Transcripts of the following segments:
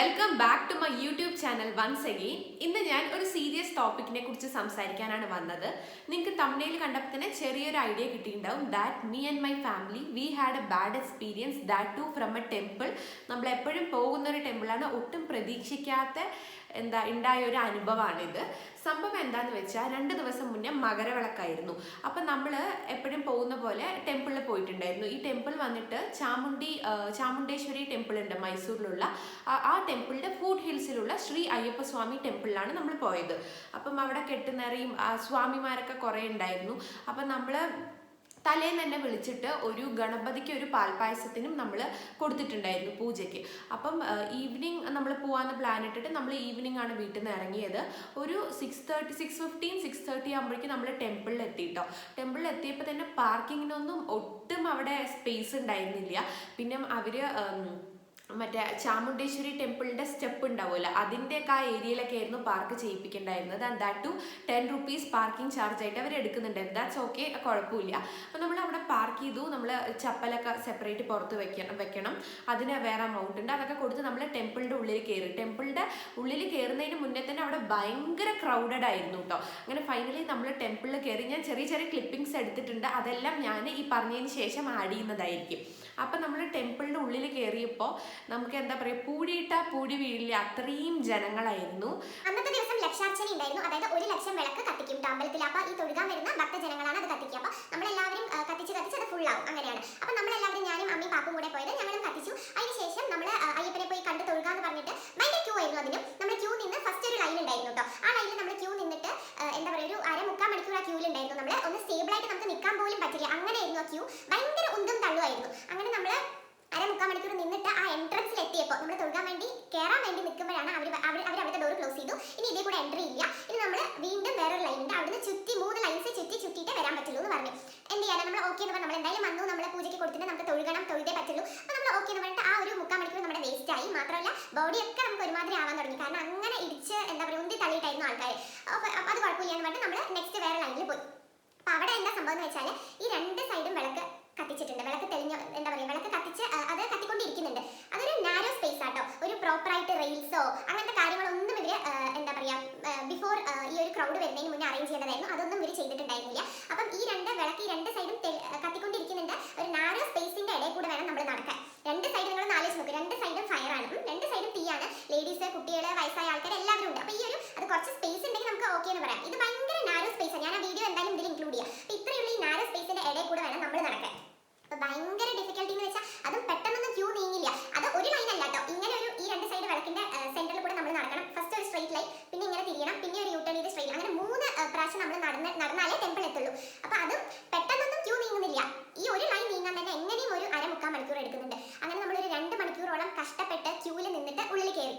Welcome back to my YouTube channel once again ഇന്ന് ഞാൻ ഒരു സീരിയസ് ടോപ്പിക്കിനെ കുറിച്ച് സംസാരിക്കാനാണ് വന്നത്. നിങ്ങൾക്ക് തമിഴിൽ കണ്ടപ്പോൾ തന്നെ ചെറിയൊരു ഐഡിയ കിട്ടിയിട്ടുണ്ടാവും. That me and my family we had a bad experience that to from a temple നമ്മൾ എപ്പോഴും പോകുന്ന ഒരു ടെമ്പിളാണ് ഒട്ടും പ്രതീക്ഷിക്കാത്ത എന്താ ഉണ്ടായ ഒരു അനുഭവമാണിത്. സംഭവം എന്താണെന്ന് വെച്ചാൽ രണ്ട് ദിവസം മുന്നേ മകരവിളക്കായിരുന്നു. അപ്പം നമ്മൾ എപ്പോഴും പോകുന്ന പോലെ ടെമ്പിളിൽ പോയിട്ടുണ്ടായിരുന്നു. ഈ ടെമ്പിൾ വന്നിട്ട് ചാമുണ്ടി ചാമുണ്ടേശ്വരി ടെമ്പിൾ ഉണ്ട് മൈസൂരിലുള്ള. ആ- ടെമ്പിളിന്റെ ഫുഡ് ഫൂഡ് ഹിൽസിലുള്ള ശ്രീ അയ്യപ്പസ്വാമി ടെമ്പിളിലാണ് നമ്മൾ പോയത്. അപ്പം അവിടെ കെട്ടുനിറയും സ്വാമിമാരൊക്കെ കുറേ ഉണ്ടായിരുന്നു. അപ്പം നമ്മൾ തലേന്ന് തന്നെ വിളിച്ചിട്ട് ഒരു ഗണപതിക്ക് ഒരു പാൽപ്പായസത്തിനും നമ്മൾ കൊടുത്തിട്ടുണ്ടായിരുന്നു പൂജയ്ക്ക്. അപ്പം ഈവനിങ് നമ്മൾ പോകാമെന്ന് പ്ലാൻ ഇട്ടിട്ട് നമ്മൾ ഈവനിങ് ആണ് വീട്ടിൽ നിന്ന് ഇറങ്ങിയത്. ഒരു six thirty six fifteen six thirty ആകുമ്പോഴേക്കും നമ്മൾ ടെമ്പിളിൽ എത്തിയിട്ടോ ടെമ്പിളിൽ എത്തിയപ്പോൾ തന്നെ പാർക്കിങ്ങിനൊന്നും ഒട്ടും അവിടെ സ്പേസ് ഉണ്ടായിരുന്നില്ല. പിന്നെ അവർ മറ്റേ ചാമുണ്ടേശ്വരി ടെമ്പിളിന്റെ സ്റ്റെപ്പ് ഉണ്ടാവുമല്ലോ അതിന്റെയൊക്കെ ആ ഏരിയയിലൊക്കെ ആയിരുന്നു park ചെയ്യിപ്പിക്കേണ്ടായിരുന്നത് and that to ten rupees parking charge ആയിട്ട് അവർ എടുക്കുന്നുണ്ടായിരുന്നു ദാറ്റ്സ് ഓക്കെ കുഴപ്പമില്ല. അപ്പോൾ നമ്മൾ അവിടെ പാർക്ക് ചെയ്തു നമ്മൾ ചപ്പലൊക്കെ സെപ്പറേറ്റ് പുറത്ത് വെക്കണം വെക്കണം. അതിന് വേറെ എമൗണ്ട് ഉണ്ട്. അതൊക്കെ കൊടുത്ത് നമ്മൾ ടെമ്പിളിന്റെ ഉള്ളിൽ കയറി. ടെമ്പിളിന്റെ ഉള്ളിൽ കയറുന്നതിന് മുന്നേ തന്നെ അവിടെ ഭയങ്കര ക്രൗഡഡ് ആയിരുന്നു കേട്ടോ അങ്ങനെ ഫൈനലി നമ്മൾ ടെമ്പിളിൽ കയറി. ഞാൻ ചെറിയ ചെറിയ ക്ലിപ്പിംഗ്സ് എടുത്തിട്ടുണ്ട്. അതെല്ലാം ഞാൻ ഈ പറഞ്ഞതിന് ശേഷം ആഡ് ചെയ്യുന്നതായിരിക്കും. അപ്പം നമ്മൾ ടെമ്പിളിന്റെ ഉള്ളിൽ കയറിയപ്പോൾ നമുക്ക് എന്താ പറയുക പൂടിയിട്ട പൂടി വീഴില്ല. അത്രയും ജനങ്ങളായിരുന്നു. അന്നത്തെ ദിവസം ലക്ഷാർച്ചന ഉണ്ടായിരുന്നു. അതായത് ഒരു ലക്ഷം വിളക്ക് കത്തിക്കും അമ്പലത്തിൽ അപ്പൊ ഈ തൊഴുകാൻ വരുന്ന ഭക്തജനങ്ങളാണ് അത് കത്തിക്കുക. അപ്പൊ നമ്മളെല്ലാവരും കത്തിച്ച് കത്തിച്ച് അത് ഫുൾ ആവും. അങ്ങനെയാണ്. അപ്പൊ നമ്മളെല്ലാവരും ഞാനും അമ്മയും പാപ്പും കൂടെ പോയത്. ഞങ്ങളും കത്തിച്ചു. അതിനുശേഷം നമ്മൾ അയ്യപ്പനെ പോയി കണ്ട് തൊഴുകാന്ന് പറഞ്ഞിട്ട് ഭയങ്കര ക്യൂ ആയിരുന്നു അതിനും നമ്മൾ ക്യൂ നിന്ന് ഫസ്റ്റ് ഒരു ലൈൻ ഉണ്ടായിരുന്നു കേട്ടോ ആ ലൈനിൽ നമ്മൾ ക്യൂ നിന്നിട്ട് ആ, എന്താ പറയുക ഒരു അര മുക്കാൽ മണിക്കൂർ ആ ക്യൂവിൽ ഉണ്ടായിരുന്നു നമ്മൾ ഒന്ന് സ്റ്റേബിൾ ആയിട്ട് നമുക്ക് നിൽക്കാൻ പോലും പറ്റില്ല അങ്ങനെയായിരുന്നു ആ ക്യൂ ഭയങ്കര ഉന്തും തള്ളുമായിരുന്നു അങ്ങനെ നമ്മൾ അര മുക്കാൽ മണിക്കൂർ നിന്നിട്ട് ആ എൻട്രൻസിൽ എത്തിയപ്പോൾ നമ്മൾ തൊഴുകാൻ വേണ്ടി കയറാൻ വേണ്ടി നിൽക്കുമ്പോഴാണ് അവർ അവർ അവർ അവിടുത്തെ ഡോർ ക്ലോസ് ചെയ്തു ഇനി ഇതേ കൂടെ എൻട്രി ഇല്ല ഇനി നമ്മൾ വീണ്ടും വേറൊരു ലൈൻ ഉണ്ട് അവിടുന്ന് ചുറ്റി മൂന്ന് ലൈൻസ് ചുറ്റി ചുറ്റിയിട്ട് വരാൻ പറ്റുള്ളൂ എന്ന് പറഞ്ഞു എന്ത് ചെയ്യാൻ നമ്മൾ ഓക്കെ എന്ന് പറഞ്ഞാൽ നമ്മൾ എന്തായാലും വന്നു നമ്മളെ പൂജയ്ക്ക് കൊടുത്തിട്ട് നമുക്ക് തൊഴുകണം തൊഴുതേ പറ്റുള്ളൂ അപ്പോൾ നമ്മൾ ഓക്കെ എന്ന് പറഞ്ഞിട്ട് ആ ഒരു മുക്കാൽ മണിക്കൂർ നമ്മുടെ വേസ്റ്റ് ആയി മാത്രമല്ല ബോഡിയൊക്കെ നമുക്ക് ഒരുമാതിരി ആവാൻ തുടങ്ങി കാരണം അങ്ങനെ ഇടിച്ച് എന്താ പറയുക ഉന്തി തള്ളിയിട്ടായിരുന്നു ആൾക്കാർ അപ്പോൾ അത് കുഴപ്പമില്ല എന്ന് പറഞ്ഞിട്ട് നമ്മൾ നെക്സ്റ്റ് വേറെ ലൈനിൽ പോയി അപ്പോൾ അവിടെ എന്താ സംഭവം എന്ന് വെച്ചാൽ ഈ രണ്ട് സൈഡും വിളക്ക് കത്തിച്ചിട്ടുണ്ട് വിളക്ക് തെളിഞ്ഞ എന്താ പറയുക വിളക്ക് കത്തിച്ച് ആ, അത് കത്തിക്കൊണ്ടിരിക്കുന്നുണ്ട് അതൊരു നാരോ സ്പേസ് ആട്ടോ ഒരു പ്രോപ്പറായിട്ട് റെയിൽസോ അങ്ങനത്തെ കാര്യങ്ങളൊന്നും ഇവർ ആ, എന്താ പറയാ ബിഫോർ ഈ ഒരു ക്രൗഡ് വരുന്നതിന് മുന്നേ അറേഞ്ച് ചെയ്യേണ്ടതായിരുന്നു അതൊന്നും ഇവർ ചെയ്തിട്ടുണ്ടായിരുന്നില്ല അപ്പം ഈ രണ്ട് വിളക്ക് ഈ രണ്ട് സൈഡും കത്തിക്കൊണ്ടിരിക്കുന്നുണ്ട് ഒരു നാരോ സ്പേസിന്റെ ഇടയിൽ കൂടെ വേണം നമ്മൾ നടക്കാൻ രണ്ട് സൈഡ് നിങ്ങൾ ആലോചിച്ച് നോക്ക് രണ്ട് സൈഡും ഫയർ ആണ് ഉം, രണ്ട് സൈഡും തീയാണ് ലേഡീസ് കുട്ടികൾ വയസ്സായ ആൾക്കാർ എല്ലാവരും ഉണ്ട് അപ്പൊ ഈ ഒരു അത് കുറച്ച് സ്പേസ് ഉണ്ടെങ്കിൽ നമുക്ക് ഓക്കെ എന്ന് പറയാം ഇത് ഭയങ്കര നാരോ സ്പേസ് ആണ് ഞാൻ ആ വീഡിയോ എന്തായാലും ഇതിൽ ഇൻക്ലൂഡ് ചെയ്യാം അപ്പൊ ഇത്രയുള്ള ഈ നാരോ സ്പേസിന്റെ ഇടയിൽ കൂടെ വേണം നമ്മൾ നടക്കാൻ അപ്പൊ ഭയങ്കര ഡിഫിക്കൽട്ടി എന്ന് വെച്ചാൽ അതും പെട്ടെന്നൊന്നും ക്യൂ നീങ്ങില്ല അത് ഒരു ലൈൻ അല്ല കേട്ടോ ഇങ്ങനെ ഒരു ഈ രണ്ട് സൈഡ് വിളക്കിന്റെ സെന്ററിൽ കൂടെ നമ്മൾ നടക്കണം ഫസ്റ്റ് ഒരു സ്ട്രൈറ്റ് ലൈൻ പിന്നെ ഇങ്ങനെ തിരിയണം പിന്നെ ഒരു യൂട്ടേൺ ചെയ്ത് സ്ട്രൈറ്റ് അങ്ങനെ മൂന്ന് ആ, പ്രാവശ്യം നമ്മൾ നടന്ന് നടന്നാലേ ടെമ്പിൾ എത്തുള്ളൂ അപ്പൊ അതും പെട്ടെന്നൊന്നും ക്യൂ നീങ്ങുന്നില്ല ഈ ഒരു ലൈൻ നീങ്ങാൻ തന്നെ എങ്ങനെയും ഒരു അര മുക്കാൽ മണിക്കൂർ എടുക്കുന്നുണ്ട് അങ്ങനെ നമ്മൾ ഒരു രണ്ട് മണിക്കൂറോളം കഷ്ടപ്പെട്ട് ക്യൂവിൽ നിന്നിട്ട് ഉള്ളിൽ കയറി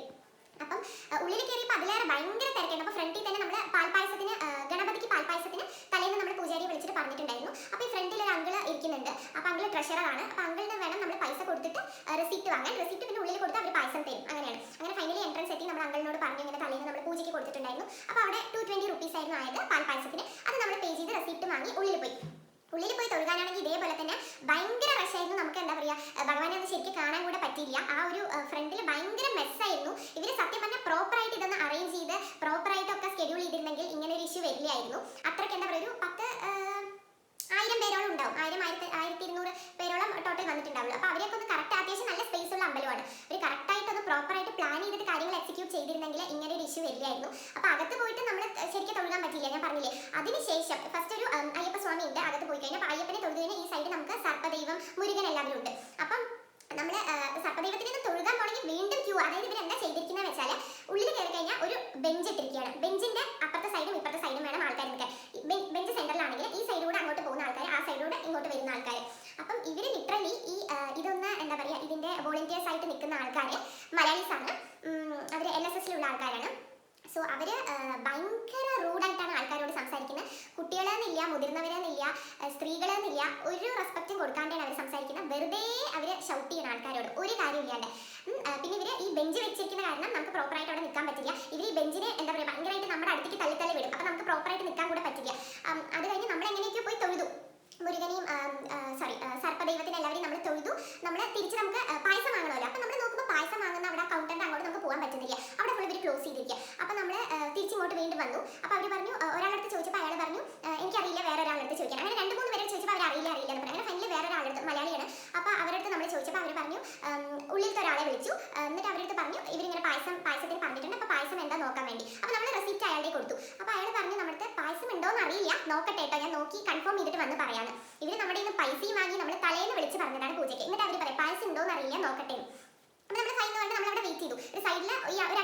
അപ്പം ആ, ഉള്ളിൽ കയറിയപ്പോൾ അതിലേറെ ഭയങ്കര തിരക്കായിരുന്നു അപ്പോൾ ഫ്രണ്ടിൽ തന്നെ നമ്മൾ പാൽപ്പായസത്തിന് ആ, ഗണപതിക്ക് പാൽപ്പായസത്തിന് തലേന്ന് നമ്മൾ പൂജാരിയെ വിളിച്ചിട്ട് പറഞ്ഞിട്ടുണ്ടായിരുന്നു അപ്പോൾ ഈ ഫ്രണ്ടിൽ ഒരു അങ്കിൾ ഇരിക്കുന്നുണ്ട് അപ്പോൾ അങ്കിൾ ട്രഷററാണ് അപ്പോൾ അങ്കിളിന് വേണം നമ്മൾ പൈസ കൊടുത്തിട്ട് റെസിപ്റ്റ് വാങ്ങാൻ റെസിപ്റ്റ് പിന്നെ ഉള്ളിൽ കൊടുത്ത് അവർ പായസം തരും അങ്ങനെയാണ് അങ്ങനെ ഫൈനലി എൻട്രൻസ് എത്തി നമ്മൾ അങ്കിളിനോട് പറഞ്ഞു ഇങ്ങനെ തലേന്ന് നമ്മൾ പൂജയ്ക്ക് കൊടുത്തിട്ടുണ്ടായിരുന്നു അപ്പോൾ അവിടെ ടു ട്വന്റി റുപ്പീസ് ആയിരുന്നു ആയത് പാൽപ്പായസത്തിന് അത് നമ്മൾ പേ ചെയ്ത് റെസിപ്റ്റ് വാങ്ങി ഉള്ളിൽ പോയി. ഉള്ളിൽ പോയി തൊഴുകാനാണെങ്കിൽ ഇതേപോലെ തന്നെ ഭയങ്കര റഷായിരുന്നു നമുക്ക് എന്താ പറയുക ഭഗവാനെ അത് ശരിക്കും കാണാൻ കൂടെ പറ്റിയില്ല. ആ ഒരു ഫ്രണ്ടിൽ ഭയങ്കര മെസ്സായിരുന്നു ഇവർ സത്യം പറഞ്ഞാൽ പ്രോപ്പറായിട്ട് ഇതൊന്ന് അറേഞ്ച് ചെയ്ത് പ്രോപ്പറായിട്ടൊക്കെ സ്കെഡ്യൂൾ ചെയ്തിരുന്നെങ്കിൽ ഇങ്ങനെ ഒരു ഇഷ്യൂ വരില്ലായിരുന്നു. അത്രയ്ക്ക് എന്താ പറയുക ഒരു പത്ത് ആയിരം പേരോളം ഉണ്ടാവും. ആയിരം ആയിരത്തി ആയിരത്തി ഇരുന്നൂറ് പേരോളം ടോട്ടൽ വന്നിട്ടുണ്ടാവുള്ളൂ. അപ്പോൾ അവരെയൊക്കെ ഒന്ന് കറക്റ്റ് അത്യാവശ്യം നല്ല അമ്പലമാണ്. ഒരു കറക്റ്റായിട്ട് പ്രോപ്പർ പ്രോപ്പറായിട്ട് പ്ലാൻ ചെയ്തിട്ട് കാര്യങ്ങൾ എക്സിക്യൂട്ട് ചെയ്തിരുന്നെങ്കിൽ ഇങ്ങനെ ഒരു ഇഷ്യൂ വരില്ലായിരുന്നു അപ്പോൾ അകത്ത് പോയിട്ട് നമ്മൾ ശരിക്കും തൊഴുകാൻ പറ്റില്ല ഞാൻ പറഞ്ഞില്ലേ. അതിനുശേഷം ഫസ്റ്റ് ഒരു അയ്യപ്പ സ്വാമി ഉണ്ട് അകത്ത് പോയി കഴിഞ്ഞാൽ അപ്പോൾ അയ്യപ്പനെ തൊഴുതുകഴിഞ്ഞാൽ ഈ സൈഡ് നമുക്ക് സർപ്പദൈവം മുരുകൻ എല്ലാവരും ഉണ്ട്. അപ്പം നമ്മൾ സർപ്പദൈവത്തിന് തൊഴുകാൻ പോണെങ്കിൽ വീണ്ടും ക്യൂ അതായത് ഇവർ എന്താ ചെയ്തിരിക്കുന്നത് വെച്ചാൽ ഉള്ളിൽ കയറി കഴിഞ്ഞാൽ ഒരു ബെഞ്ച് ഇട്ടിരിക്കുകയാണ്. ബെഞ്ചിന്റെ അപ്പുറത്തെ സൈഡും ഇപ്പുറത്തെ സൈഡും വേണം ആൾക്കാർ നിൽക്കാൻ. ബെഞ്ച് സെന്ററിലാണെങ്കിൽ ഈ സൈഡിലൂടെ അങ്ങോട്ട് പോകുന്ന ആൾക്കാർ ആ സൈഡിലൂടെ ഇങ്ങോട്ട് വരുന്ന ആൾക്കാർ അപ്പം ഇവർ ലിറ്ററലി ഈ ആ, ഇതൊന്ന് എന്താ പറയുക ഇതിന്റെ വോളണ്ടിയേഴ്സ് ആയിട്ട് നിൽക്കുന്ന ആൾക്കാർ മലയാളീസ് ആണ് അവർ എൻ എസ് എസിലുള്ള ആൾക്കാരാണ്. സോ അവർ ഭയങ്കര റൂഡായിട്ടാണ് ആൾക്കാരോട് സംസാരിക്കുന്നത് കുട്ടികളെന്നില്ല മുതിർന്നവരെന്നില്ല സ്ത്രീകളെന്നില്ല ഒരു റെസ്പെക്റ്റും കൊടുക്കാണ്ടാണ് അവർ സംസാരിക്കുന്നത് വെറുതെ അവർ ഷൗട്ട് ചെയ്യുന്ന ആൾക്കാരോട് ഒരു കാര്യം ഇല്ലാണ്ട്. പിന്നെ ഇവർ ഈ ബെഞ്ച് വെച്ചിരിക്കുന്ന കാരണം നമുക്ക് പ്രോപ്പറായിട്ട് അവിടെ നിൽക്കാൻ പറ്റില്ല. ഇവർ ഈ ബെഞ്ചിനെ എന്താ പറയുക ഭയങ്കരമായിട്ട് നമ്മുടെ അടുത്തേക്ക് തള്ളി തള്ളി വിടും. അപ്പോൾ നമുക്ക് പ്രോപ്പറായിട്ട് നിൽക്കാൻ കൂടെ പറ്റില്ല. അപ്പോൾ അവർ പറഞ്ഞു ഒരാളടുത്ത് ചോദിച്ചപ്പോൾ അയാൾ പറഞ്ഞു എനിക്കറിയില്ല വേറെ ഒരാളടുത്ത് ചോദിക്കാൻ. അങ്ങനെ രണ്ട് മൂന്ന് പേരെ ചോദിച്ചപ്പോൾ അവർ അറിയില്ല അറിയില്ല എന്ന് പറഞ്ഞു. അങ്ങനെ ഫൈനലി വേറെ ഒരാളടുത്ത് മലയാളിയാണ്. അപ്പോൾ അവരടുത്ത് നമ്മൾ ചോദിച്ചപ്പോൾ അവർ പറഞ്ഞു ഉള്ളിലത്തെ ഒരാളെ വിളിച്ചു. എന്നിട്ട് അവരടുത്ത് പറഞ്ഞു ഇവരിങ്ങനെ പായസം പായസത്തിന് പറഞ്ഞിട്ടുണ്ട്. അപ്പോൾ പായസം എന്താ നോക്കാൻ വേണ്ടി? അപ്പോൾ നമ്മൾ റെസിപ്റ്റ് അയാളുടെ കൊടുത്തു. അപ്പോൾ അയാൾ പറഞ്ഞു നമ്മുടെ പായസം ഉണ്ടോ എന്ന് അറിയില്ല. നോക്കട്ടെ കേട്ടോ ഞാൻ നോക്കി കൺഫേം ചെയ്തിട്ട് വന്ന് പറയാണ്. ഇവർ നമ്മുടെ ഇന്ന് പൈസയും വാങ്ങി നമ്മൾ തലേന്ന് വിളിച്ച് പറഞ്ഞതാണ് പൂജയ്ക്ക്. എന്നിട്ട് അവർ പറയും പായസം ഉണ്ടോ എന്ന് അറിയില്ല. നോക്കട്ടെ അപ്പോൾ നമ്മൾ ഫൈൻ കൊണ്ട് നമ്മൾ അവിടെ വെയിറ്റ് ചെയ്തു. ഒരു സൈഡിൽ ഈ ഒരു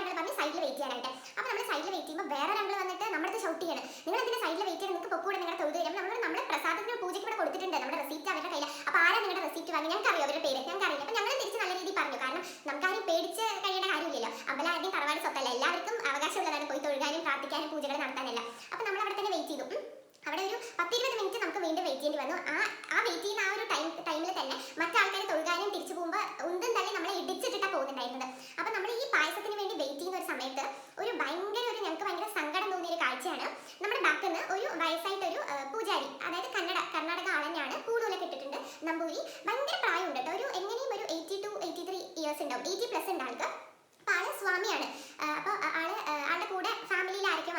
നിങ്ങൾ എന്തിനാ സൈഡിൽ വെയിറ്റ് ചെയ്ത് നിങ്ങൾക്ക് പൊക്കൂടെ നിങ്ങളുടെ തൊഴുത് തരും. നമ്മൾ നമ്മുടെ പ്രസാദത്തിന് പൂജയ്ക്ക് ഇവിടെ കൊടുത്തിട്ടുണ്ട് നമ്മുടെ റെസിപ്റ്റ് അവരുടെ കയ്യിൽ അപ്പോൾ ആരാ നിങ്ങളുടെ റെസിപ്റ്റ് വാങ്ങി? ഞങ്ങൾക്ക് അറിയോ അവരുടെ പേര്. ഞങ്ങൾക്ക് അറിയില്ല അപ്പൊ ഞങ്ങൾ തിരിച്ച് നല്ല രീതിയിൽ പറഞ്ഞു. കാരണം നമുക്കാരും പേടിച്ച് കഴിയേണ്ട കാര്യമില്ലല്ലോ അമ്പലം ആദ്യം തറവാട് സ്വത്തല്ല എല്ലാവർക്കും അവകാശമുള്ളതാണ് പോയി തൊഴുകാനും പ്രാർത്ഥിക്കാനും പൂജകൾ നടത്താനല്ല അപ്പൊ നമ്മൾ അവിടെ തന്നെ വെയിറ്റ് ചെയ്തു ഉം. അവിടെ ഒരു പത്തിരുപത് മിനിറ്റ് നമുക്ക് വീണ്ടും വെയിറ്റ് ചെയ്യേണ്ടി വന്നു ആ ആ വെയിറ്റ് ചെയ്യുന്ന ആ ഒരു ടൈം ടൈമിൽ തന്നെ മറ്റാൾക്കാർ തൊഴുകാനും തിരിച്ചു പോകുമ്പോൾ ഒന്നും തന്നെ നമ്മളെ ഇടിച്ചിട്ടിട്ടാണ് പോകുന്നുണ്ടായിരുന്നത് അപ്പൊ നമ്മൾ ഈ പായസത്തിന് വേണ്ടി വെയിറ്റ് ചെയ്യുന്ന ഒരു സമയത്ത് ഒരു ഭയങ്കര ഒരു ഞങ്ങൾക്ക് ഭയങ്കര സങ്കടം തോന്നിയ ഒരു കാഴ്ചയാണ് നമ്മുടെ ബാക്കിൽ നിന്ന് ഒരു വയസ്സായിട്ടൊരു ആ, പൂജാരി അതായത് കന്നഡ കർണാടക ആൾ തന്നെയാണ് കൂടുതലൊക്കെ ഇട്ടിട്ടുണ്ട് നമ്പൂരി ഭയങ്കര പ്രായമുണ്ട് കേട്ടോ ഒരു എങ്ങനെയും ഒരു eighty two eighty three years ഉണ്ടാവും എയ്റ്റി പ്ലസ് ഉണ്ട് ആൾക്ക് അപ്പൊ ആൾ സ്വാമിയാണ് അപ്പോൾ ആൾ ആ, ആളുടെ കൂടെ ഫാമിലിയിൽ ആരൊക്കെ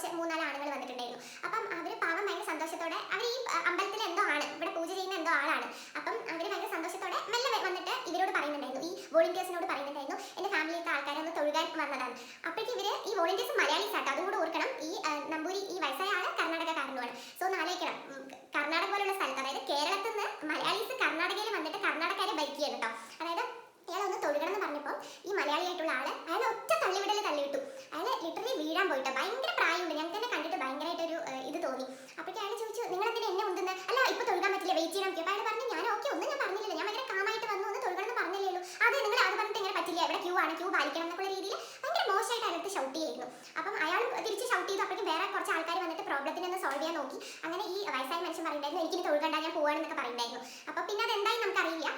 വന്നിട്ടുണ്ട് കുറച്ച് മൂന്നാൽ ആളുകൾ വന്നിട്ടുണ്ടായിരുന്നു അപ്പം അവർ പാവം ഭയങ്കര സന്തോഷത്തോടെ അവർ ഈ ആ, അമ്പലത്തിൽ എന്തോ ആണ് ഇവിടെ പൂജ ചെയ്യുന്ന എന്തോ ആളാണ് അപ്പം അവർ ഭയങ്കര സന്തോഷത്തോടെ മെല്ലെ വ- വന്നിട്ട് ഇവരോട് പറയുന്നുണ്ടായിരുന്നു ഈ വോളണ്ടിയേഴ്സിനോട് പറയുന്നുണ്ടായിരുന്നു എന്റെ ഫാമിലിയിലത്തെ ആൾക്കാരെ ഒന്ന് തൊഴുകാൻ വന്നതാണ് അപ്പോഴേക്കും ഇവർ ഈ വോളണ്ടിയേഴ്സ് മലയാളീസ് ആട്ടോ അതും കൂടെ ഓർക്കണം ഈ ആ, നമ്പൂരി ഈ വയസ്സായ ആൾ കർണാടകക്കാരനുമാണ് സോ ഒന്ന് ആലോചിക്കണം ഉം, കർണാടക പോലുള്ള സ്ഥലത്ത് അതായത് കേരളത്തിൽ നിന്ന് മലയാളീസ് കർണാടകയിൽ വന്നിട്ട് കർണാടകക്കാരെ ഭരിക്കുകയാണ് കേട്ടോ അതായത് അയാൾ ഒന്ന് തൊഴുകണം എന്ന് പറഞ്ഞപ്പോൾ ഈ മലയാളിയായിട്ടുള്ള ആൾ അയാൾ ഒറ്റ തള്ളിവിടൽ തള്ളിവിട്ടു അയാൾ ലിറ്ററലി വീഴാൻ പോയിട്ട് ഭയങ്കര പ്രായമുണ്ട് ഞങ്ങൾക്ക് തന്നെ കണ്ടിട്ട് ഭയങ്കരമായിട്ടൊരു ഏഹ്, ഇത് തോന്നി അപ്പോഴേക്കും അയാൾ ചോദിച്ചു നിങ്ങൾ എന്തിനാ എന്നെ ഉണ്ടെന്ന് അല്ല ഇപ്പൊ തൊഴുകാൻ പറ്റില്ല വെയിറ്റ് ചെയ്യണം അപ്പോൾ അയാൾ പറഞ്ഞു ഞാൻ ഓക്കെ ഒന്നും ഞാൻ പറഞ്ഞില്ല ഞാൻ ഭയങ്കര കാമായിട്ട് വന്നു ഒന്ന് തൊഴുകണം എന്ന് പറഞ്ഞില്ലേ ഉള്ളൂ അതെ നിങ്ങൾ അത് പറഞ്ഞിട്ട് എങ്ങനെ പറ്റില്ല ഇവിടെ ക്യൂ ആണ് ക്യൂ പാലിക്കണം എന്നുള്ള രീതിയിൽ ഭയങ്കര മോശമായിട്ട് അയാൾക്ക് ഷൗട്ട് ചെയ്യുന്നു. അപ്പം അയാൾ തിരിച്ച് ഷൗട്ട് ചെയ്തു. അപ്പോഴേക്കും വേറെ കുറച്ച് ആൾക്കാർ വന്നിട്ട് പ്രോബ്ലത്തിനെ ഒന്ന് സോൾവ് ചെയ്യാൻ നോക്കി. അങ്ങനെ ഈ വയസ്സായ മനുഷ്യൻ പറയുണ്ടായിരുന്നു തൊഴിൽ കണ്ടാൽ ഞാൻ പോവാണെന്നൊക്കെ പറയുണ്ടായിരുന്നു അപ്പോൾ പിന്നെ അത് എന്തായി നമുക്കറിയില്ല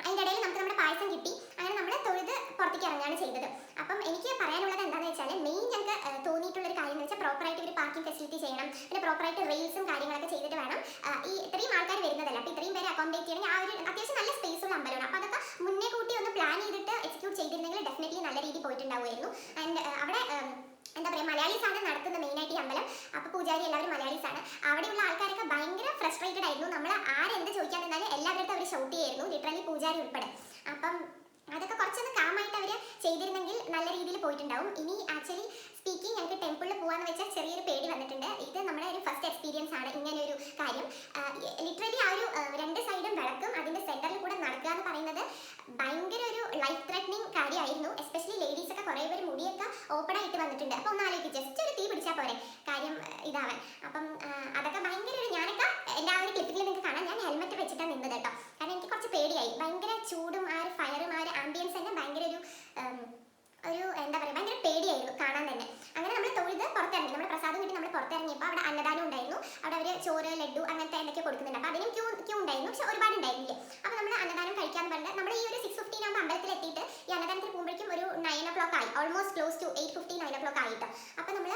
അതിന്റെ ഇടയിൽ നമുക്ക് നമ്മുടെ പായസം കിട്ടി. അങ്ങനെ നമ്മൾ തൊഴുത് പുറത്തേക്ക് ഇറങ്ങുകയാണ് ചെയ്തത്. അപ്പം എനിക്ക് പറയാനുള്ളത് എന്താണെന്ന് വെച്ചാൽ മെയിൻ ഞങ്ങൾക്ക് തോന്നിയിട്ടുള്ളൊരു കാര്യം എന്ന് വെച്ചാൽ പ്രോപ്പറായിട്ട് ഒരു പാർക്കിംഗ് ഫെസിലിറ്റി ചെയ്യണം. പിന്നെ പ്രോപ്പറായിട്ട് റെയിൽസും കാര്യങ്ങളൊക്കെ ചെയ്തിട്ട് വേണം. ഈ ഇത്രയും ആൾക്കാർ വരുന്നതല്ല. അപ്പോൾ ഇത്രയും പേരെ അക്കോമഡേറ്റ് ചെയ്യണമെങ്കിൽ ആ ഒരു അത്യാവശ്യം നല്ല സ്പേസ് ഉള്ള അമ്പലമാണ് അപ്പോൾ അതൊക്കെ മുന്നേ കൂട്ടി ഒന്ന് പ്ലാൻ ചെയ്തിട്ട് എക്സിക്യൂട്ട് ചെയ്തിരുന്നെങ്കിൽ ഡെഫിനറ്റ്ലി നല്ല രീതിയിൽ പോയിട്ടുണ്ടാവുമായിരുന്നു ആൻഡ് അവിടെ ഏം, എന്താ പറയുക മലയാളീസ് ആണ് നടത്തുന്നത് മെയിനായിട്ട് ഈ അമ്പലം അപ്പോൾ പൂജാരി എല്ലാവരും മലയാളീസ് ആണ് അവിടെയുള്ള ആൾക്കാരൊക്കെ ഭയങ്കര ഫ്രസ്ട്രേറ്റഡ് ആയിരുന്നു നമ്മൾ ആരെന്ത് ചോദിക്കാൻ നിന്നാലും എല്ലാവരുടെ അവർ ഷൗട്ട് ചെയ്യായിരുന്നു ലിറ്ററലി പൂജാരി ഉൾപ്പെടെ അപ്പം അതൊക്കെ കുറച്ചൊന്ന് കാമായിട്ട് അവർ ചെയ്തിരുന്നെങ്കിൽ നല്ല രീതിയിൽ പോയിട്ടുണ്ടാവും ഇനി ആക്ച്വലി സ്പീക്കിംഗ് ഞങ്ങൾക്ക് പോകാന്ന് വെച്ചാൽ ചെറിയൊരു പേടി വന്നിട്ടുണ്ട്. ഇത് നമ്മുടെ ഒരു ഫസ്റ്റ് എക്സ്പീരിയൻസ് ആണ്. ഇങ്ങനെ ഒരു കാര്യം. ലിറ്ററലി ആ ഒരു രണ്ട് സൈഡും വിളക്കും അതിന്റെ സെന്ററിൽ കൂടെ നടക്കുക എന്ന് പറയുന്നത് ഭയങ്കര ഒരു ലൈഫ് ത്രെറ്റനിങ് കാര്യമായിരുന്നു. എസ്പെഷ്യലി ലേഡീസ് ഒക്കെ കുറേ പേര് മുടിയൊക്കെ ഓപ്പൺ ആയിട്ട് വന്നിട്ടുണ്ട്. അപ്പോൾ ഒന്ന് ജസ്റ്റ് ഒരു തീ പിടിച്ചാൽ പോരെ കാര്യം ഇതാവാൻ. അപ്പം അതൊക്കെ ഭയങ്കര ഒരു ഞാനൊക്കെ എന്റെ ആ ഒരു ക്ലിപ്പിൽ നിങ്ങൾക്ക് കാണാം. ഞാൻ ഹെൽമെറ്റ് വെച്ചിട്ടാണ് നിന്നത് കേട്ടോ. കാരണം എനിക്ക് കുറച്ച് പേടിയായി. ഭയങ്കര ചൂടും ആ ഒരു ഫയറും ആ ഒരു ആംബിയൻസ് തന്നെ ഭയങ്കര ഒരു ഉം, ഒരു എന്താ പറയുക ഭയങ്കര പേടിയായിരുന്നു കാണാൻ തന്നെ അങ്ങനെ നമ്മൾ തൊഴുത് പുറത്തിറങ്ങി നമ്മുടെ പ്രസാദം കിട്ടി നമ്മൾ പുറത്തിറങ്ങിയപ്പോൾ അവിടെ അന്നദാനം ഉണ്ടായിരുന്നു അവിടെ അവർ ചോറ് ലഡു അങ്ങനത്തെ എന്തൊക്കെ കൊടുക്കുന്നുണ്ട് അപ്പോൾ അതിനും ക്യൂ ക്യൂ ഉണ്ടായിരുന്നു പക്ഷെ ഒരുപാട് ഉണ്ടായിരുന്നില്ല അപ്പോൾ നമ്മൾ അന്നദാനം കഴിക്കാന്ന് പറഞ്ഞാൽ നമ്മൾ ഈ ഒരു സിക്സ് ഫിഫ്റ്റീൻ ആകുമ്പോൾ അമ്പലത്തിൽ എത്തിയിട്ട് ഈ അന്നദാനത്തിൽ പോകുമ്പോഴേക്കും ഒരു നയൻ ഒ ക്ലോക്ക് ആയി almost close to eight fifty nine o'clock ആയിട്ടോ അപ്പോൾ നമ്മൾ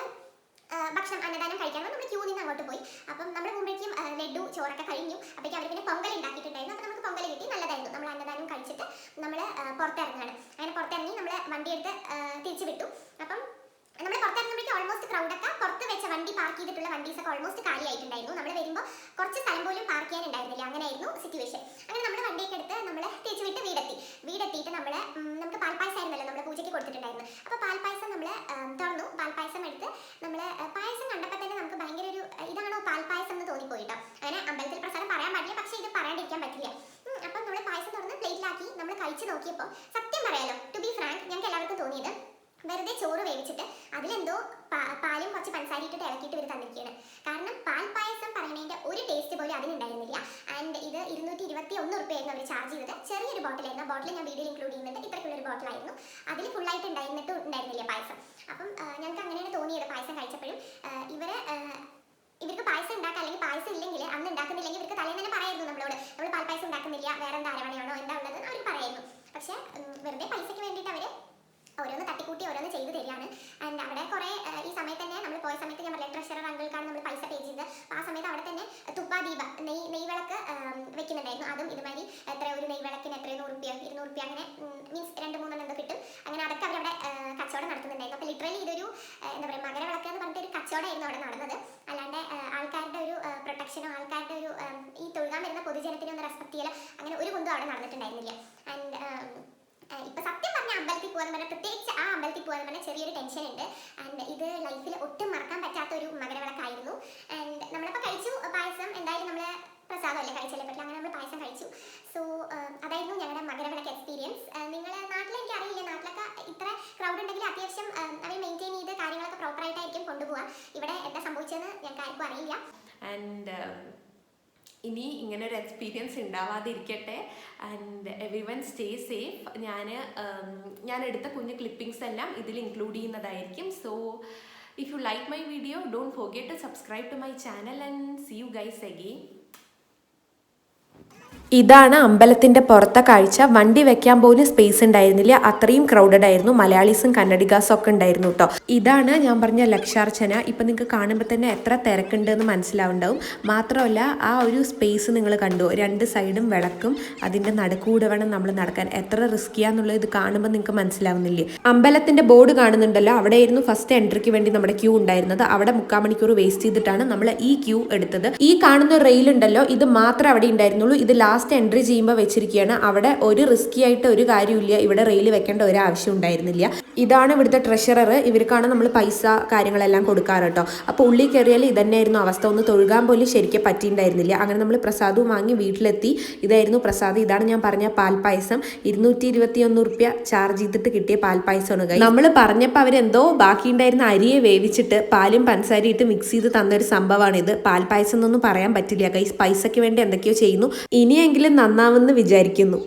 ഭക്ഷണം അന്നദാനം കഴിക്കാൻ നമ്മൾ ക്യൂ നിന്ന് അങ്ങോട്ട് പോയി അപ്പം നമ്മൾ മുമ്പേക്കും ലഡു ചോറൊക്കെ കഴിഞ്ഞു. അപ്പോഴേക്കും അവർ പിന്നെ പൊങ്കൽ ഉണ്ടാക്കിയിട്ടുണ്ടായിരുന്നു അപ്പോൾ നമുക്ക് പൊങ്കൽ കിട്ടി. നല്ലതായിരുന്നു. നമ്മൾ അന്നദാനം കഴിച്ചിട്ട് നമ്മൾ പുറത്തിറങ്ങാണ്. അങ്ങനെ പുറത്തിറങ്ങി നമ്മൾ വണ്ടിയെടുത്ത് തിരിച്ചു വിട്ടു. അപ്പം നമ്മൾ പുറത്തിറങ്ങുമ്പോഴേക്കും ഓൾമോസ്റ്റ് ക്രൗഡൊക്കെ പുറത്ത് വെച്ച വണ്ടി പാർക്ക് ചെയ്തിട്ടുള്ള വണ്ടീസൊക്കെ ഓൾമോസ്റ്റ് കാലിയായിട്ടുണ്ടായിരുന്നു. നമ്മൾ വരുമ്പോൾ കുറച്ച് സ്ഥലം പോലും പാർക്ക് ചെയ്യാനുണ്ടായിരുന്നില്ല അങ്ങനെയായിരുന്നു സിറ്റുവേഷൻ അങ്ങനെ നമ്മൾ വണ്ടിയൊക്കെ എടുത്ത് നമ്മൾ തിരിച്ചു വിട്ട് വീടെത്തി വീടെത്തിയിട്ട് നമ്മൾ നമുക്ക് പാൽപ്പായസമായിരുന്നല്ലോ നമ്മൾ പൂജയ്ക്ക് കൊടുത്തിട്ടുണ്ടായിരുന്നു അപ്പോൾ പാൽപ്പായസം നമ്മൾ തുറന്നു പാൽപ്പായസം എടുത്ത് നമ്മൾ പായസം കണ്ടപ്പോൾ തന്നെ നമുക്ക് ഭയങ്കര ഒരു ആ, ഇതാണോ പാൽപ്പായസം എന്ന് തോന്നിപ്പോയിട്ടോ അങ്ങനെ അമ്പലത്തിൽ പ്രസാദം പറയാൻ പാടില്ല പക്ഷേ ഇത് പറയാണ്ടിരിക്കാൻ പറ്റില്ല ഉം, അപ്പം നമ്മൾ പായസം തുറന്ന് പ്ലേറ്റിലാക്കി നമ്മൾ കഴിച്ച് നോക്കിയപ്പോൾ സത്യം പറയാലോ ടു ബി ഫ്രാങ്ക് ഞങ്ങൾക്ക് എല്ലാവർക്കും തോന്നിയത് വെറുതെ ചോറ് വേവിച്ചിട്ട് അതിലെന്തോ പാലും കുറച്ച് പഞ്ചസാര ഇട്ടിട്ട് ഇളക്കിയിട്ട് ഇവർ തന്നിരിക്കുകയാണ്. കാരണം പാൽ പായസം പറയുന്നതിന്റെ ഒരു ടേസ്റ്റ് പോലും അതിനുണ്ടായിരുന്നില്ല. ആൻഡ് ഇത് ഇരുന്നൂറ്റി ഇരുപത്തി ഒന്ന് റുപ്യായിരുന്നു അവർ ചാർജ് ചെയ്തത്. ചെറിയൊരു ബോട്ടിലായിരുന്നു ആ ബോട്ടിൽ ഞാൻ വീഡിയോയിൽ ഇൻക്ലൂഡ് ചെയ്യുന്നുണ്ട്. ഇത്രയ്ക്കുള്ളൊരു ബോട്ടിലായിരുന്നു അതിൽ ഫുള്ളായിട്ട് ഉണ്ടായിരുന്നിട്ടും ഉണ്ടായിരുന്നില്ല പായസം. അപ്പം ഞങ്ങൾക്ക് അങ്ങനെയാണ് തോന്നിയത് പായസം കഴിച്ചപ്പോഴും. ഇവരെ ഇവർക്ക് പായസം ഉണ്ടാക്കാം അല്ലെങ്കിൽ പായസം ഇല്ലെങ്കിൽ അന്ന് ഉണ്ടാക്കുന്നില്ലെങ്കിൽ ഇവർക്ക് തലേന്ന് തന്നെ പറയായിരുന്നു നമ്മളോട്. നമ്മൾ പാൽ പായസം ഉണ്ടാക്കുന്നില്ല വേറെ എന്താ അരവണയാണോ എന്താ ഉള്ളത് അവർ പറയായിരുന്നു പക്ഷേ ഉം, വെറുതെ പൈസയ്ക്ക് വേണ്ടിയിട്ട് അവർ ഓരോന്ന് തട്ടിക്കൂട്ടി ഓരോന്ന് ചെയ്തു തരികയാണ് ആൻഡ് അവിടെ കുറേ ഏഹ്, ഈ സമയത്ത് തന്നെ നമ്മൾ പോയ സമയത്ത് ഞാൻ പറയാം ട്രഷറർ അങ്കിൾക്കാണ് നമ്മൾ പൈസ പേ ചെയ്തത് അപ്പോൾ ആ സമയത്ത് അവിടെ തന്നെ തുപ്പാദീപ നെയ് നെയ്വിളക്ക് ഏം, വെക്കുന്നുണ്ടായിരുന്നു അതും ഇതുമാതിരി എത്ര ഒരു നെയ്വിളക്കിന് എത്ര നൂറ് റുപ്യ ഇരുന്നൂറ് റുപ്യ അങ്ങനെ മീൻസ് രണ്ട് മൂന്നെണ്ണം എന്തോ കിട്ടും അങ്ങനെ അതൊക്കെ അവരവിടെ ഏഹ്, കച്ചവടം നടത്തുന്നുണ്ടായിരുന്നു അപ്പോൾ ലിറ്ററലി ഇതൊരു ഏഹ്, എന്താ പറയുക മകരവിളക്ക് എന്ന് പറഞ്ഞിട്ട് ഒരു കച്ചവടമായിരുന്നു അവിടെ നടന്നത് അല്ലാണ്ട് ഏഹ്, ആൾക്കാരുടെ ഒരു പ്രൊട്ടക്ഷനോ ആൾക്കാരുടെ ഒരു ഏഹ്, ഈ തൊഴുകാൻ വരുന്ന പൊതുജനത്തിനെ ഒന്ന് റെസ്പെക്ട് ചെയ്യലോ അങ്ങനെ ഒരു കുന്തും അവിടെ നടന്നിട്ടുണ്ടായിരുന്നില്ല ആൻഡ് ആഹ് ഇപ്പൊ സത്യം പറഞ്ഞ അമ്പലത്തിൽ പോകാന്ന് പറഞ്ഞാൽ പ്രത്യേകിച്ച് ആ അമ്പലത്തിൽ പോകാന്ന് പറഞ്ഞാൽ ചെറിയൊരു ടെൻഷൻ ഉണ്ട് ആൻഡ് ഇത് ലൈഫിൽ ഒട്ടും മറക്കാൻ പറ്റാത്ത ഒരു മകരവിളക്കായിരുന്നു അറിയില്ല ആൻഡ് ഇനി ഇങ്ങനെ ഒരു എക്സ്പീരിയൻസ് ഉണ്ടാവാതിരിക്കട്ടെ and everyone stay safe ഞാൻ ഞാൻ എടുത്ത കുഞ്ഞു ക്ലിപ്പിംഗ്സ് എല്ലാം ഇതിൽ ഇൻക്ലൂഡ് ചെയ്യുന്നതായിരിക്കും. So if you like my video don't forget to subscribe to my channel and see you guys again ഇതാണ് അമ്പലത്തിന്റെ പുറത്തെ കാഴ്ച. വണ്ടി വെക്കാൻ പോലും സ്പേസ് ഉണ്ടായിരുന്നില്ല. അത്രയും ക്രൗഡഡ് ആയിരുന്നു. മലയാളീസും കന്നഡികാസും ഒക്കെ ഉണ്ടായിരുന്നു കേട്ടോ ഇതാണ് ഞാൻ പറഞ്ഞ ലക്ഷാർച്ചന. ഇപ്പം നിങ്ങൾക്ക് കാണുമ്പോൾ തന്നെ എത്ര തിരക്കുണ്ട് എന്ന് മനസ്സിലാവുണ്ടാവും. മാത്രമല്ല ആ ഒരു സ്പേസ് നിങ്ങൾ കണ്ടു. രണ്ട് സൈഡും വിളക്കും. അതിന്റെ നടുക്കൂടെ വേണം നമ്മൾ നടക്കാൻ. എത്ര റിസ്ക്കിയാന്നുള്ളത് ഇത് കാണുമ്പോൾ നിങ്ങൾക്ക് മനസ്സിലാവുന്നില്ലേ? അമ്പലത്തിന്റെ ബോർഡ് കാണുന്നുണ്ടല്ലോ. അവിടെ അവിടെയായിരുന്നു ഫസ്റ്റ് എൻട്രിക്ക് വേണ്ടി നമ്മുടെ ക്യൂ ഉണ്ടായിരുന്നത്. അവിടെ മുക്കാൽ മണിക്കൂർ വേസ്റ്റ് ചെയ്തിട്ടാണ് നമ്മൾ ഈ ക്യൂ എടുത്തത്. ഈ കാണുന്ന റെയിൽ ഉണ്ടല്ലോ. ഇത് മാത്രമേ അവിടെ ഉണ്ടായിരുന്നുള്ളൂ. ഇത് ലാസ്റ്റ് എൻട്രി ചെയ്യുമ്പോൾ വെച്ചിരിക്കുകയാണ് അവിടെ ഒരു റിസ്കി ആയിട്ട് ഒരു കാര്യമില്ല. ഇവിടെ റെയിൽ വെക്കേണ്ട ഒരു ആവശ്യം ഉണ്ടായിരുന്നില്ല. ഇതാണ് ഇവിടുത്തെ ട്രഷറർ ഇവർക്കാണ് നമ്മൾ പൈസ കാര്യങ്ങളെല്ലാം കൊടുക്കാറ് കേട്ടോ. അപ്പോൾ ഉള്ളിൽ കയറിയാൽ ഇതന്നെയായിരുന്നു അവസ്ഥ. ഒന്ന് തൊഴുകാൻ പോലും ശരിക്കും പറ്റിയിട്ടുണ്ടായിരുന്നില്ല. അങ്ങനെ നമ്മൾ പ്രസാദവും വാങ്ങി വീട്ടിലെത്തി. ഇതായിരുന്നു പ്രസാദം. ഇതാണ് ഞാൻ പറഞ്ഞ പാൽപ്പായസം. ഇരുന്നൂറ്റി ഇരുപത്തി ഒന്ന് റുപ്യ ചാർജ് ചെയ്തിട്ട് കിട്ടിയ പാൽപ്പായസമാണ് നമ്മൾ പറഞ്ഞപ്പോൾ അവരെന്തോ ബാക്കിയുണ്ടായിരുന്ന അരിയെ വേവിച്ചിട്ട് പാലും പഞ്ചസാരയും ഇട്ട് മിക്സ് ചെയ്ത് തന്നൊരു സംഭവമാണിത്. പാൽപ്പായസം എന്നൊന്നും പറയാൻ പറ്റില്ല കൈ പൈസയ്ക്ക് വേണ്ടി എന്തൊക്കെയോ ചെയ്യുന്നു. ഇനിയെങ്കിലും നന്നാവെന്ന് വിചാരിക്കുന്നു.